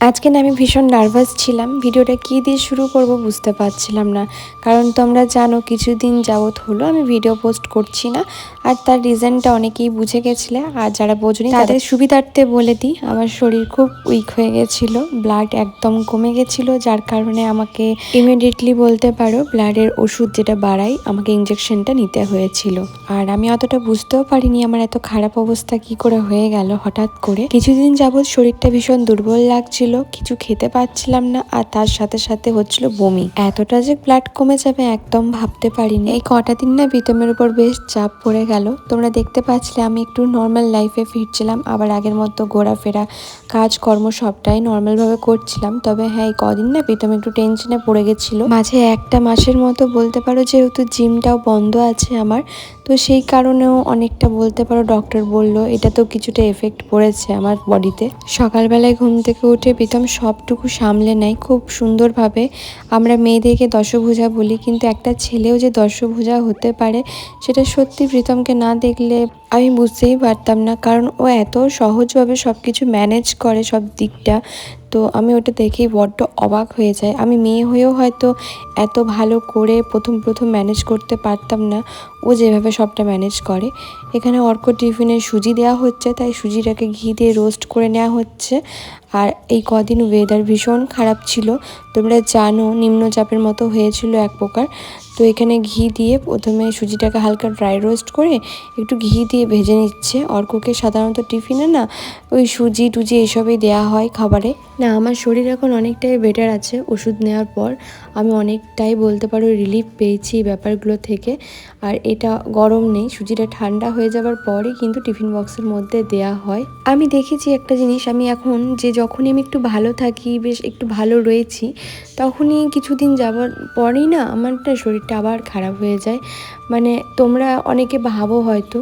আজকে না আমি ভীষণ নার্ভাস ছিলাম। ভিডিওটা কী দিয়ে শুরু করব বুঝতে পারছিলাম না। কারণ তোমরা জানো কিছুদিন যাবৎ হলো আমি ভিডিও পোস্ট করছি না। আর তার রিজনটা অনেকেই বুঝে গেছিলে। আর যারা বোঝনি তাদের সুবিধার্থে বলে দিই, আমার শরীর খুব উইক হয়ে গেছিল ব্লাড একদম কমে গেছিল, যার কারণে আমাকে ইমিডিয়েটলি বলতে পারো ব্লাডের ওষুধ যেটা বাড়াই আমাকে ইঞ্জেকশনটা নিতে হয়েছিল। আর আমি অতটা বুঝতেও পারিনি আমার এত খারাপ অবস্থা কি করে হয়ে গেল হঠাৎ করে। কিছুদিন যাবৎ শরীরটা ভীষণ দুর্বল লাগছিল কিছু খেতে পাচ্ছিলাম না, আর তার সাথে সাথে হচ্ছিল বমি। এতটা যে ব্লাড কমে যাবে একদম ভাবতে পারিনি। এই কটা দিন না বিতমের উপর বেশ চাপ পড়ে গেল। তোমরা দেখতে পাচ্ছিলে আমি একটু নর্মাল লাইফে ফিরছিলাম, আবার আগের মতো ঘোরাফেরা, কাজকর্ম সবটাই নর্মালভাবে করছিলাম। তবে হ্যাঁ এই কদিন না প্রীতম একটু টেনশনে পড়ে গেছিল। মাঝে একটা মাসের মতো বলতে পারো যেহেতু জিমটাও বন্ধ আছে আমার, তো সেই কারণেও অনেকটা বলতে পারো ডক্টর বলল, এটা তো কিছুটা এফেক্ট পড়েছে আমার বডিতে সকালবেলায় ঘুম থেকে উঠে প্রীতম সবটুকু সামলে নেয় খুব সুন্দরভাবে। আমরা মেয়েদেরকে দশভুজা বলি, কিন্তু একটা ছেলেও যে দশভুজা হতে পারে, সেটা সত্যি প্রীতমকে না দেখলে আমি বুঝতেই পারতাম না, কারণ ও এত সহজভাবে সব কিছু ম্যানেজ করে সব দিকটা। তো আমি ওটা দেখেই বড্ড অবাক হয়ে যায় আমি মেয়ে হয়েও হয়তো এত ভালো করে প্রথম প্রথম ম্যানেজ করতে পারতাম না। ও যেভাবে সবটা ম্যানেজ করে। এখানে অর্ক টিফিনে সুজি দেওয়া হচ্ছে, তাই সুজিটাকে ঘি দিয়ে রোস্ট করে নেওয়া হচ্ছে। আর এই কদিন ওয়েদার ভীষণ খারাপ ছিল। তোমরা জানো, নিম্নচাপের মতো হয়েছিল এক প্রকার। তো এখানে ঘি দিয়ে প্রথমে সুজিটাকে হালকা ড্রাই রোস্ট করে একটু ঘি দিয়ে ভেজে নিচ্ছে। অর্ককে সাধারণত টিফিনে না ওই সুজি টুজি এসবই দেওয়া হয় খাবারে। না, আমার শরীর এখন অনেকটাই বেটার আছে ওষুধ নেওয়ার পর। আমি অনেকটাই বলতে পারো রিলিফ পেয়েছি এই ব্যাপারগুলো থেকে। আর এটা গরম নেই, সুজিটা ঠান্ডা হয়ে যাবার পরে কিন্তু টিফিন বক্সের মধ্যে দেয়া হয়। আমি দেখেছি একটা জিনিস, আমি এখন যে যখনই আমি একটু ভালো থাকি, বেশ একটু ভালো রয়েছি, তখনই কিছুদিন যাবার পরেই না আমারটা শরীরটা আবার খারাপ হয়ে যায়। মানে তোমরা অনেকে ভাবো হয়তো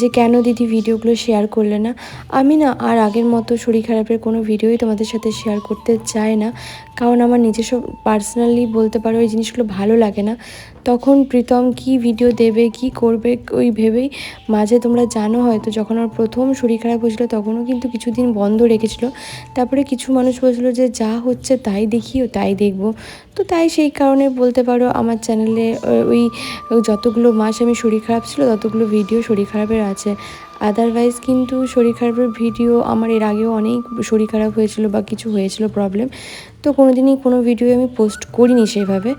যে কেন দিদি ভিডিওগুলো শেয়ার করলে না। আমি না আর আগের মতো শরীর খারাপের কোনো ভিডিওই তোমাদের সাথে শেয়ার করতে চাই না। কারণ আমার নিজস্ব পার্সোনালি বলতে পারো এই জিনিসগুলো ভালো লাগে না। তখন প্রীতম কি ভিডিও দেবে, কি করবে, ওই ভেবেই মাঝে তোমরা জানো হয়তো, যখন আমার প্রথম শরীর খারাপ হয়েছিলো তখনও কিন্তু কিছুদিন বন্ধ রেখেছিল। তারপরে কিছু মানুষ বলছিল যে, যা হচ্ছে তাই দেখিও, তাই দেখব। তো তাই সেই কারণে বলতে পারো আমার চ্যানেলে ওই যতগুলো মাস আমি শরীর খারাপ ছিল, ততগুলো ভিডিও শরীর খারাপের আছে। আদারওয়াইজ কিন্তু শরীর খারাপের ভিডিও আমার এর আগেও অনেক শরীর খারাপ হয়েছিল বা কিছু হয়েছিল প্রবলেম তো কোনো দিনই কোনো ভিডিও আমি পোস্ট করিনি সেইভাবে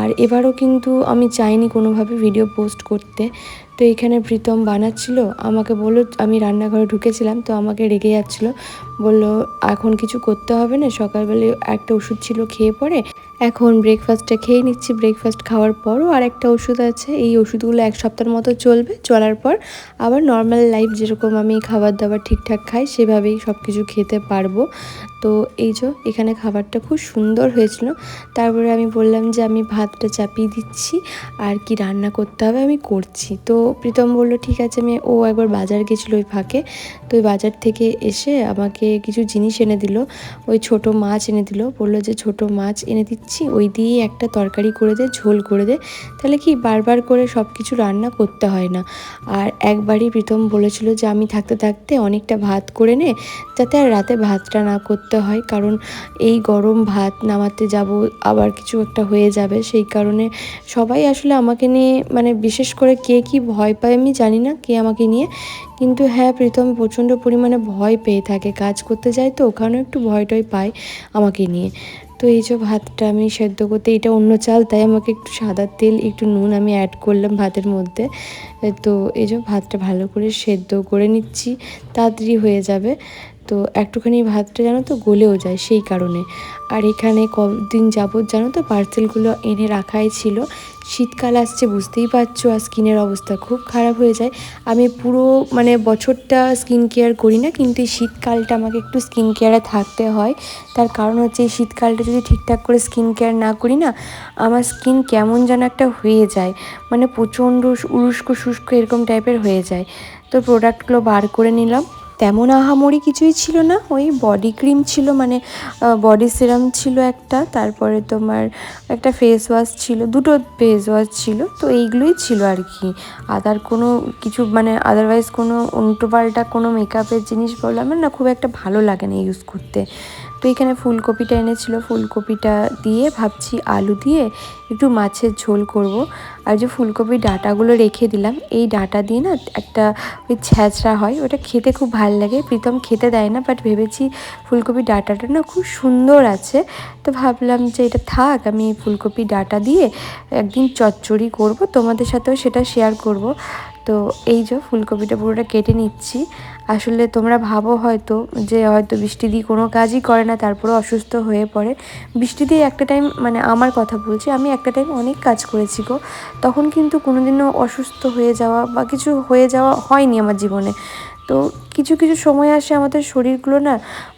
আর এবারও কিন্তু আমি চাইনি কোনোভাবে ভিডিও পোস্ট করতে। তো এখানে প্রীতম বানাচ্ছিল, আমাকে বলল, আমি রান্নাঘরে ঢুকেছিলাম, তো আমাকে রেগে যাচ্ছিল। বলল, এখন কিছু করতে হবে না, সকালবেলায় একটা ওষুধ ছিল, খেয়ে পরে এখন ব্রেকফাস্টটা খেয়ে নিচ্ছি। ব্রেকফাস্ট খাওয়ার পরও আর একটা ওষুধ আছে। এই ওষুধগুলো এক সপ্তাহের মতো চলবে। চলার পর আবার নর্মাল লাইফ যেরকম আমি খাবার দাবার ঠিকঠাক খাই, সেভাবেই সব কিছু খেতে পারব। তো এই যে এখানে খাবারটা খুব সুন্দর হয়েছিল। তারপরে আমি বললাম যে আমি ভাতটা চাপিয়ে দিচ্ছি, আর কি রান্না করতে হবে আমি করছি। তো প্রীতম বলল, ঠিক আছে। আমি, ও একবার বাজার গেছিল ওই ফাঁকে। তো ওই বাজার থেকে এসে আমাকে কিছু জিনিস এনে দিল। ওই ছোট মাছ এনে দিল। বলল যে, ছোট মাছ এনে দিচ্ছি। ওই দিয়েই একটা তরকারি করে দে, ঝোল করে দে। তাহলে কি বারবার করে সব কিছু রান্না করতে হয় না? আর একবারই প্রীতম বলেছিল যে, আমি থাকতে থাকতে অনেকটা ভাত করে নে, যাতে আর রাতে ভাতটা না করতে হয়, কারণ এই গরম ভাত নামাতে যাব আবার কিছু একটা হয়ে যাবে, সেই কারণে সবাই আসলে আমাকে নিয়ে মানে বিশেষ করে কে কি ভয় পায় আমি জানি না, কে আমাকে নিয়ে, কিন্তু হ্যাঁ প্রীতম প্রচণ্ড পরিমাণে ভয় পেয়ে থাকে, কাজ করতে যায় তো, ওখানেও একটু ভয় টয় পায় আমাকে নিয়ে। তো এই যে ভাতটা আমি সেদ্ধ করতে, এটা অন্য চাল, তাই আমাকে একটু সাদা তেল, একটু নুন আমি অ্যাড করলাম ভাতের মধ্যে। তো এই যে ভাতটা ভালো করে সেদ্ধ করে নিচ্ছি, তাড়াতাড়ি হয়ে যাবে। তো একটুখানি ভাতটা জানো তো গলেও যায় সেই কারণে। আর এখানে কদিন যাবৎ জানো তো পার্সেলগুলো এনে রাখাই ছিল। শীতকাল আসছে, বুঝতেই পারছ, আর স্কিনের অবস্থা খুব খারাপ হয়ে যায়। আমি পুরো মানে বছরটা স্কিন কেয়ার করি না, কিন্তু এই শীতকালটা আমাকে একটু স্কিন কেয়ারে থাকতে হয়। তার কারণ হচ্ছে এই শীতকালটা যদি ঠিকঠাক করে স্কিন কেয়ার না করি না, আমার স্কিন কেমন যেন একটা হয়ে যায়। মানে প্রচণ্ড উস্কো শুষ্ক এরকম টাইপের হয়ে যায়। তো প্রোডাক্টগুলো বার করে নিলাম। তেমন আহামরি কিছুই ছিল না। ওই বডি ক্রিম ছিল মানে বডি সিরাম ছিল একটা, তারপরে তোমার একটা ফেস ওয়াশ ছিল, দুটো ফেস ওয়াশ ছিল, তো এইগুলোই ছিল আর কি। আদার কোনো কিছু মানে আদারওয়াইজ কোনো উল্টোপাল্টা কোনো মেকআপের জিনিস বললাম না খুব একটা ভালো লাগে না ইউজ করতে। তো এখানে ফুলকপিটা এনেছিল। ফুলকপিটা দিয়ে ভাবছি আলু দিয়ে একটু মাছের ঝোল করব। আর যে ফুলকপির ডাঁটাগুলো রেখে দিলাম, এই ডাঁটা দিয়ে না একটা ওই ছ্যাঁচড়া হয়, ওটা খেতে খুব ভালো লাগে। প্রীতম খেতে দেয় না বাট ভেবেছি ফুলকপির ডাঁটাটা না খুব সুন্দর আছে। তো ভাবলাম যে এটা থাক, আমি ফুলকপি ডাঁটা দিয়ে একদিন চচ্চড়ি করব। তোমাদের সাথেও সেটা শেয়ার করব। তো এই যে ফুলকপিটা পুরোটা কেটে নিচ্ছি। আসলে তোমরা ভাবো হয়তো যে হয়তো বৃষ্টি দিয়ে কোনো কাজই করে না তারপরে অসুস্থ হয়ে পড়ে। বৃষ্টি দিয়ে একটা টাইম মানে আমার কথা বলছি, আমি একটা টাইম অনেক কাজ করেছি গো। তখন কিন্তু কোনোদিনও অসুস্থ হয়ে যাওয়া বা কিছু হয়ে যাওয়া হয়নি আমার জীবনে। তো কিছু কিছু সময় আসে আমাদের শরীরগুলো না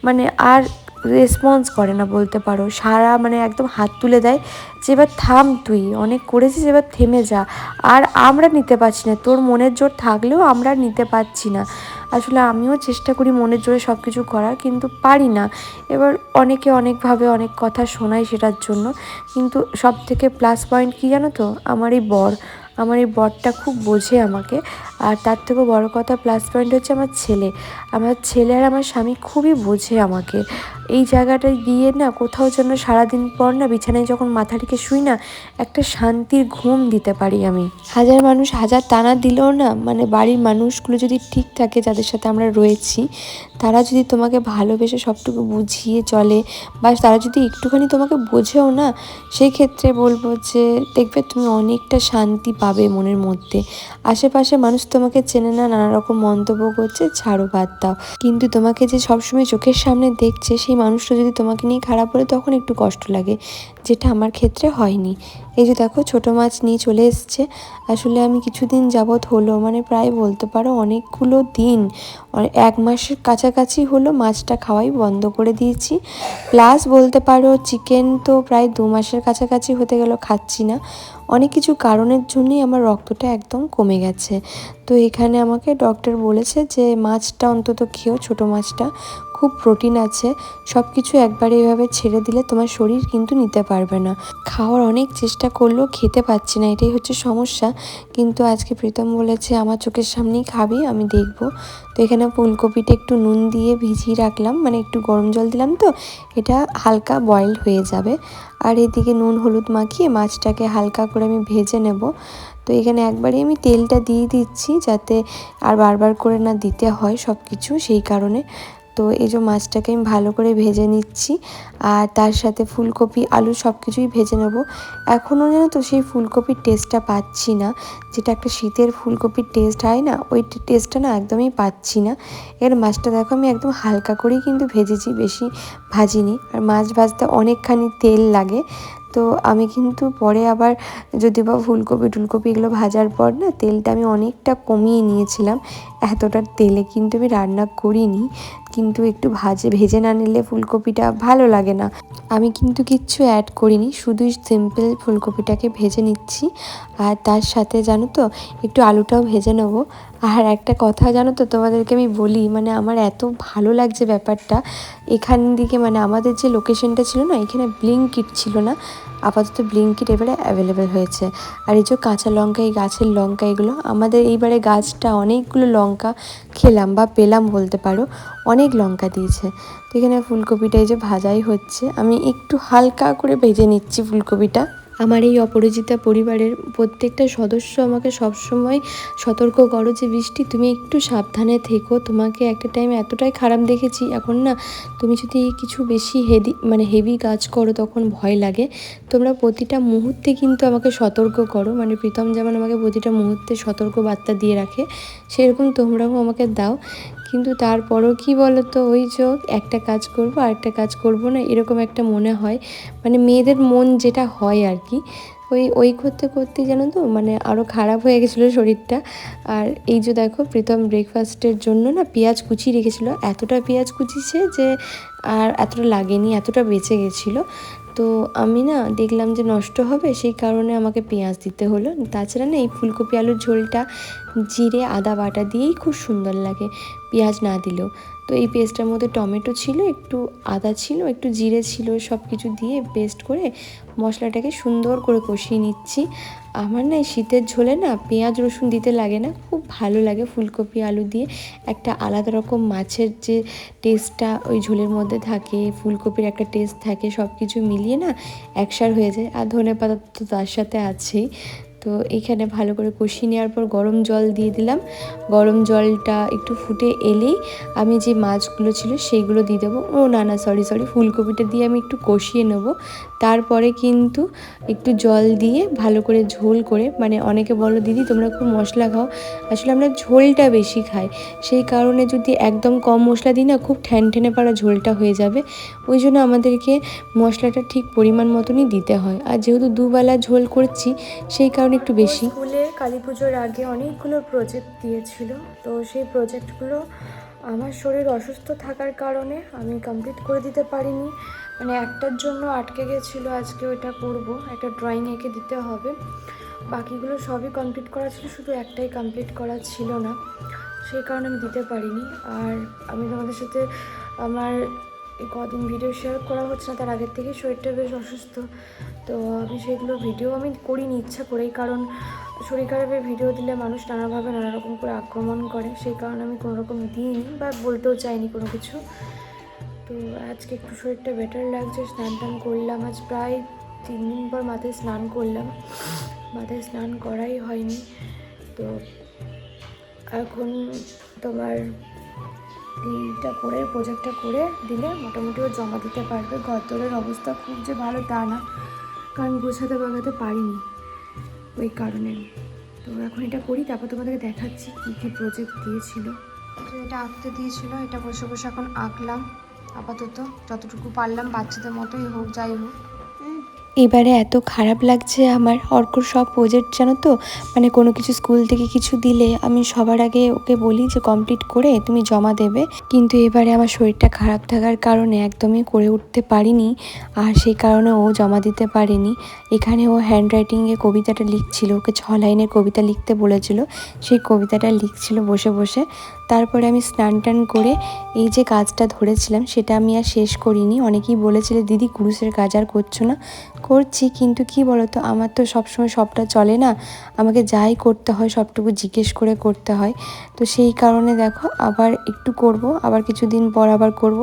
মানে আর রেসপন্স করে না বলতে পারো। সারা মানে একদম হাত তুলে দেয় যে, এবার থাম তুই, অনেক করেছিস, এবার থেমে যা। আর আমরা নিতে পারছি না। তোর মনের জোর থাকলেও আমরা নিতে পারছি না। আসলে আমিও চেষ্টা করি মনের জোরে সব কিছু করার, কিন্তু পারি না। এবার অনেকে অনেকভাবে অনেক কথা শোনায় সেটার জন্য। কিন্তু সব থেকে প্লাস পয়েন্ট কী জানো তো? আমার এই বর। আমার এই বরটা খুব বোঝে আমাকে। আর তার থেকেও বড় কথা প্লাস পয়েন্ট হচ্ছে আমার ছেলে। আমার ছেলে আর আমার স্বামী খুবই বোঝে আমাকে। এই জায়গাটায় গিয়ে না কোথাও যেন সারাদিন পর না বিছানায় যখন মাথা শুই না, একটা শান্তির ঘুম দিতে পারি আমি। হাজার মানুষ হাজার টানা দিলেও না মানে বাড়ির মানুষগুলো যদি ঠিক থাকে যাদের সাথে আমরা রয়েছি, তারা যদি তোমাকে ভালোবেসে সবটুকু বুঝিয়ে চলে বা তারা যদি একটুখানি তোমাকে বোঝেও না সেই ক্ষেত্রে বলব যে দেখবে তুমি অনেকটা শান্তি পাবে মনের মধ্যে। আশেপাশে মানুষ তোমাকে চেনে না, নানা রকম মন্তব্য করছে, ছাড়ো, বাদ দাও। কিন্তু তোমাকে যে সবসময় চোখের সামনে দেখছে, সেই মানুষটা যদি তোমাকে নিয়ে খারাপ হলে তখন একটু কষ্ট লাগে, যেটা আমার ক্ষেত্রে হয়নি। এই যে দেখো, ছোটো মাছ নিয়ে চলে এসছে। আসলে আমি কিছুদিন যাবৎ হলো মানে প্রায় বলতে পারো অনেকগুলো দিন এক মাসের কাছাকাছি হলো মাছটা খাওয়াই বন্ধ করে দিয়েছি। প্লাস বলতে পারো চিকেন তো প্রায় দু মাসের কাছাকাছি হতে গেল, খাচ্ছি না। অনেক কিছু কারণের জন্যই আমার রক্তটা একদম কমে গেছে। তো এখানে আমাকে ডক্টর বলেছে যে, মাছটা অন্তত খেয়েও ছোটো মাছটা, খুব প্রোটিন আছে সব কিছু একবারে এভাবে ছেড়ে দিলে তোমার শরীর কিন্তু নিতে পারবে না। খাওয়ার অনেক চেষ্টা করলেও খেতে পাচ্ছি না, এটাই হচ্ছে সমস্যা। কিন্তু আজকে প্রীতম বলেছে, আমার চোখের সামনেই খাবি, আমি দেখব। তো এখানে ফুলকপিটা একটু নুন দিয়ে ভিজিয়ে রাখলাম মানে একটু গরম জল দিলাম তো, এটা হালকা বয়েল হয়ে যাবে। আর এদিকে নুন হলুদ মাখিয়ে মাছটাকে হালকা করে আমি ভেজে নেব। তো এখানে একবারই আমি তেলটা দিয়ে দিচ্ছি যাতে আর বারবার করে না দিতে হয় সব কিছু সেই কারণে। তো এই যে মাছটাকে আমি ভালো করে ভেজে নিচ্ছি আর তার সাথে ফুলকপি, আলু সব কিছুই ভেজে নেব। এখনও যেন তো সেই ফুলকপির টেস্টটা পাচ্ছি না। যেটা একটা শীতের ফুলকপির টেস্ট হয় না, ওই টেস্টটা না একদমই পাচ্ছি না। এর মাছটা দেখো আমি একদম হালকা করেই কিন্তু ভেজেছি, বেশি ভাজিনি। আর মাছ ভাজতে অনেকখানি তেল লাগে। তো আমি কিন্তু পরে আবার যদি বা ফুলকপি, টুলকপি এগুলো ভাজার পর না তেলটা আমি অনেকটা কমিয়ে নিয়েছিলাম। এতটা তেলে কিন্তু আমি রান্না করিনি। কিন্তু একটু ভাজে, ভেজে না নিলে ফুলকপিটা ভালো লাগে না। আমি কিন্তু কিচ্ছু অ্যাড করিনি, শুধুই সিম্পল ফুলকপিটাকে ভেজে নিচ্ছি। আর তার সাথে জানো তো, একটু আলুটাও ভেজে নেব। আর একটা কথা জানো তো তোমাদেরকে আমি বলি মানে আমার এত ভালো লাগছে ব্যাপারটা। এখান দিকে মানে আমাদের যে লোকেশনটা ছিল না, এখানে ব্লিঙ্কিট ছিল না, আপাতত ব্লিঙ্কিট এবারে অ্যাভেলেবেল হয়েছে। আর এই যে কাঁচা লঙ্কা, এই গাছের লঙ্কা, এগুলো, আমাদের এইবারে গাছটা অনেকগুলো লঙ্কা খেলাম বা পেলাম বলতে পারো, অনেক লঙ্কা দিয়েছে। তো এখানে ফুলকপিটা এই যে ভাজাই হচ্ছে, আমি একটু হালকা করে ভেজে নিচ্ছি ফুলকপিটা। আমার এই অপরিচিতা পরিবারের প্রত্যেকটা সদস্য আমাকে সবসময় সতর্ক করো যে, বৃষ্টি, তুমি একটু সাবধানে থেকো। তোমাকে একটা টাইম এতটাই খারাপ দেখেছি, এখন না তুমি যদি কিছু বেশি হেভি মানে হেভি কাজ করো, তখন ভয় লাগে। তোমরা প্রতিটা মুহূর্তে কিন্তু আমাকে সতর্ক করো। মানে প্রীতম যেমন আমাকে প্রতিটা মুহূর্তে সতর্ক বার্তা দিয়ে রাখে, সেরকম তোমরাও আমাকে দাও। কিন্তু তারপরও কি বলো তো ওই চোখ একটা কাজ করব আর একটা কাজ করব না, এরকম একটা মনে হয়। মানে মেয়েদের মন যেটা হয় আর কি, ওই ওই করতে করতে জানো তো মানে আরও খারাপ হয়ে গেছিল শরীরটা। আর এই যে দেখো, প্রীতম ব্রেকফাস্টের জন্য না পেঁয়াজ কুচি রেখেছিলো। এতটা পেঁয়াজ কুচিছে যে আর এতটা লাগেনি, এতটা বেঁচে গেছিল। তো আমি না দেখলাম যে নষ্ট হবে, সেই কারণে আমাকে পেঁয়াজ দিতে হলো। তাছাড়া না এই ফুলকপি আলুর ঝোলটা জিরে, আদা বাটা দিয়েই খুব সুন্দর লাগে। পেঁয়াজ না দিলেও। তো এই পেস্টটার মধ্যে টমেটো ছিল, একটু আদা ছিল, একটু জিরে ছিল সব কিছু দিয়ে পেস্ট করে মশলাটাকে সুন্দর করে কষিয়ে নিচ্ছি। আমার না শীতের ঝোলে না পেঁয়াজ রসুন দিতে লাগে না, খুব ভালো লাগে ফুলকপি, আলু দিয়ে। একটা আলাদা রকম মাছের যে টেস্টটা ওই ঝোলের মধ্যে থাকে, ফুলকপির একটা টেস্ট থাকে সব কিছু মিলিয়ে না একসার হয়ে যায়। আর ধনে পাতা তো তার সাথে আছেই। তো এখানে ভালো করে কষিয়ে নেওয়ার পর গরম জল দিয়ে দিলাম। গরম জলটা একটু ফুটে এলেই আমি যে মাছগুলো ছিল সেইগুলো দিয়ে দেবো। ও না না সরি সরি ফুলকপিটা দিয়ে আমি একটু কষিয়ে নেব। তারপরে কিন্তু একটু জল দিয়ে ভালো করে ঝোল করে মানে অনেকে বলো, দিদি, তোমরা খুব মশলা খাও। আসলে আমরা ঝোলটা বেশি খাই। সেই কারণে যদি একদম কম মশলা দিই না, খুব ঠ্যান ঠেনে পাড়া ঝোলটা হয়ে যাবে। ওই জন্য আমাদেরকে মশলাটা ঠিক পরিমাণ মতনই দিতে হয়। আর যেহেতু দুবেলা ঝোল করছি, সেই কারণে একটু বেশি। স্কুলে কালী পুজোর আগে অনেকগুলো প্রজেক্ট দিয়েছিল। তো সেই প্রজেক্টগুলো আমার শরীর অসুস্থ থাকার কারণে আমি কমপ্লিট করে দিতে পারিনি। মানে একটার জন্য আটকে গেছিল আজকে ওইটা করব। একটা ড্রয়িং এঁকে দিতে হবে। বাকিগুলো সবই কমপ্লিট করা ছিল শুধু একটাই কমপ্লিট করা ছিল না। সেই কারণে আমি দিতে পারিনি। আর আমি তোমাদের সাথে আমার কদিন ভিডিও শেয়ার করা হচ্ছে না, তার আগের থেকেই শরীরটা বেশ অসুস্থ। তো আমি সেগুলো ভিডিও আমি করিনি, ইচ্ছা করেই। কারণ শরীর খারাপের ভিডিও দিলে মানুষ নানাভাবে নানা রকম করে আক্রমণ করে। সেই কারণে আমি কোনো রকম দিইনি বা বলতেও চাইনি কোনো কিছু। তো আজকে একটু শরীরটা বেটার লাগছে, স্নান টান করলাম। আজ প্রায় তিন দিন পর মাথায় স্নান করলাম। মাথায় স্নান করাই হয়নি। তো এখন তোমার এইটা করে প্রজেক্টটা করে দিলে মোটামুটি ও জমা দিতে পারবে। গদ্দরের অবস্থা খুব যে ভালো তা না, কারণ গোছাতে বাগাতে পারিনি ওই কারণে। তো এখন এটা করি, তারপর তোমাদেরকে দেখাচ্ছি কী কী প্রজেক্ট দিয়েছিল। এটা আঁকতে দিয়েছিল, এটা বসে বসে এখন আঁকলাম, আপাতত যতটুকু পারলাম বাচ্চাদের মতোই হোক, যাই হোক। এবারে এত খারাপ লাগছে আমার। অর্কর সব প্রজেক্ট জানো তো? মানে কোনো কিছু স্কুল থেকে কিছু দিলে আমি সবার আগে ওকে বলি যে কমপ্লিট করে তুমি জমা দেবে। কিন্তু এবারে আমার শরীরটা খারাপ থাকার কারণে একদমই করে উঠতে পারিনি। আর সেই কারণে ও জমা দিতে পারেনি। এখানে ও হ্যান্ড রাইটিংয়ে কবিতাটা লিখছিল, ওকে ছ লাইনের কবিতা লিখতে বলেছিল। সেই কবিতাটা লিখছিল বসে বসে। তারপরে আমি স্নান টান করে এই যে কাজটা ধরেছিলাম, সেটা আমি আর শেষ করিনি। অনেকেই বলেছিলে, দিদি কুরুসের কাজ আর করছ না। করছি, কিন্তু কি বলতো, আমার তো সবসময় সবটা চলে না। আমাকে যাই করতে হয়, সবটুকু জিজ্ঞেস করে করতে হয়। তো সেই কারণে দেখো, আবার একটু করব, আবার কিছুদিন পর আবার করব।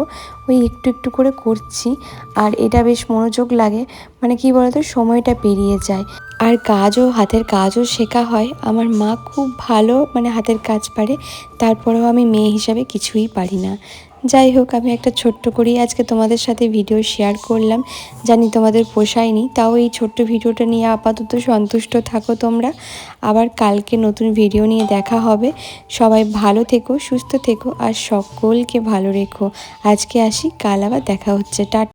ওই একটু একটু করে করছি, আর এটা বেশ মনোযোগ লাগে। মানে কি বলতো, সময়টা পেরিয়ে যায়। আর কাজও, হাতের কাজও শেখা হয়। আমার মা খুব ভালো মানে হাতের কাজ পারে, তারপরেও আমি মেয়ে হিসাবে কিছুই পারি না। যাই হোক, আমি একটা ছোট্ট করেই আজকে তোমাদের সাথে ভিডিও শেয়ার করলাম। জানি তোমাদের পোষায়নি, তাও এই ছোট্ট ভিডিওটা নিয়ে আপাতত সন্তুষ্ট থাকো তোমরা। আবার কালকে নতুন ভিডিও নিয়ে দেখা হবে। সবাই ভালো থেকো, সুস্থ থেকো, আর সকলকে ভালো রেখো। আজকে আসি, কাল আবার দেখা হচ্ছে। টা